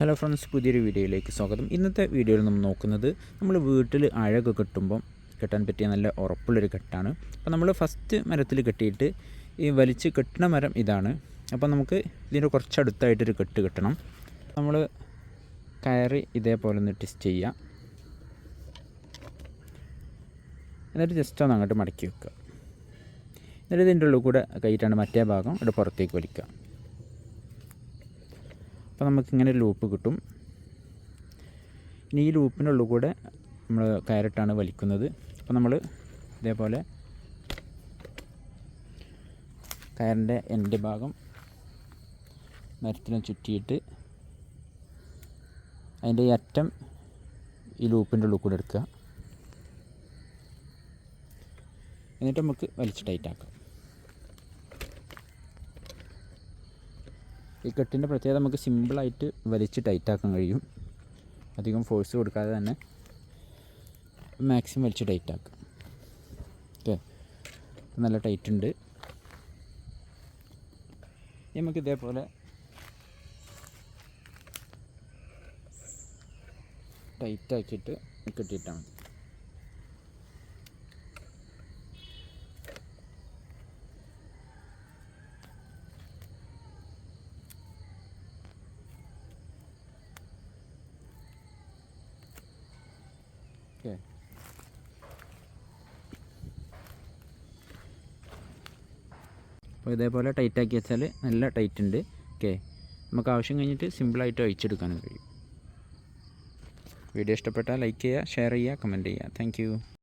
Hello friends പുതിയൊരു വീഡിയോയിലേക്ക് സ്വാഗതം. ഇന്നത്തെ വീഡിയോയിൽ നമ്മൾ നോക്കുന്നത് നമ്മൾ വീട്ടിൽ അഴകൊക്കെ കെട്ടുമ്പം കെട്ടാൻ പറ്റിയ നല്ല ഉറപ്പുള്ളൊരു കെട്ടാണ്. അപ്പോൾ നമ്മൾ ഫസ്റ്റ് മരത്തിൽ കെട്ടിയിട്ട് ഈ വലിച്ച് കെട്ടണ മരം ഇതാണ്. അപ്പോൾ നമുക്ക് ഇതിന്റെ കുറച്ചടുത്തായിട്ടൊരു കെട്ട് കെട്ടണം. നമ്മൾ കയറി ഇതേപോലെ ഒന്ന് ടെസ്റ്റ് ചെയ്യുക. എന്നിട്ട് ജസ്റ്റ് ഒന്ന് അങ്ങോട്ട് മടക്കി വെക്കുക. എന്നിട്ട് ഇതിന്റെ ഉള്ളിൽ കൂടെ കയറ്റാണ് മറ്റേ ഭാഗം ഇവിടെ പുറത്തേക്ക് വലിക്കുക. അപ്പോൾ നമുക്കിങ്ങനെ ലൂപ്പ് കിട്ടും. ഇനി ഈ ലൂപ്പിനുള്ളിൽ കൂടെ നമ്മൾ കയറിട്ടാണ് വലിക്കുന്നത്. അപ്പോൾ നമ്മൾ ഇതേപോലെ കയറിന്റെ എന്റെ ഭാഗം മരത്തിനെ ചുറ്റിയിട്ട് അതിന്റെ ഈ അറ്റം ഈ ലൂപ്പിന്റെ ഉള്ളിൽ കൂടെ എടുക്കുക. എന്നിട്ട് നമുക്ക് വലിച്ച് ടൈറ്റാക്കാം ഈ കെട്ടിന്റെ പ്രത്യേകത നമുക്ക് സിമ്പിളായിട്ട് വലിച്ച് ടൈറ്റാക്കാൻ കഴിയും. അധികം ഫോഴ്സ് കൊടുക്കാതെ തന്നെ മാക്സിമം വലിച്ച് ടൈറ്റാക്കും. ഓക്കെ. നല്ല ടൈറ്റ് ഉണ്ട് നമുക്ക് ഇതേപോലെ ടൈറ്റാക്കിയിട്ട് കെട്ടിയിട്ടാൽ മതി. ഓക്കെ അപ്പോൾ ഇതേപോലെ ടൈറ്റ് ആക്കി വെച്ചാൽ നല്ല ടൈറ്റ് ഉണ്ട്. ഓക്കെ നമുക്ക് ആവശ്യം കഴിഞ്ഞിട്ട് സിമ്പിളായിട്ട് അഴിച്ചെടുക്കാനും കഴിയും. വീഡിയോ ഇഷ്ടപ്പെട്ടാൽ ലൈക്ക് ചെയ്യുക ഷെയർ ചെയ്യുക കമന്റ് ചെയ്യുക. താങ്ക്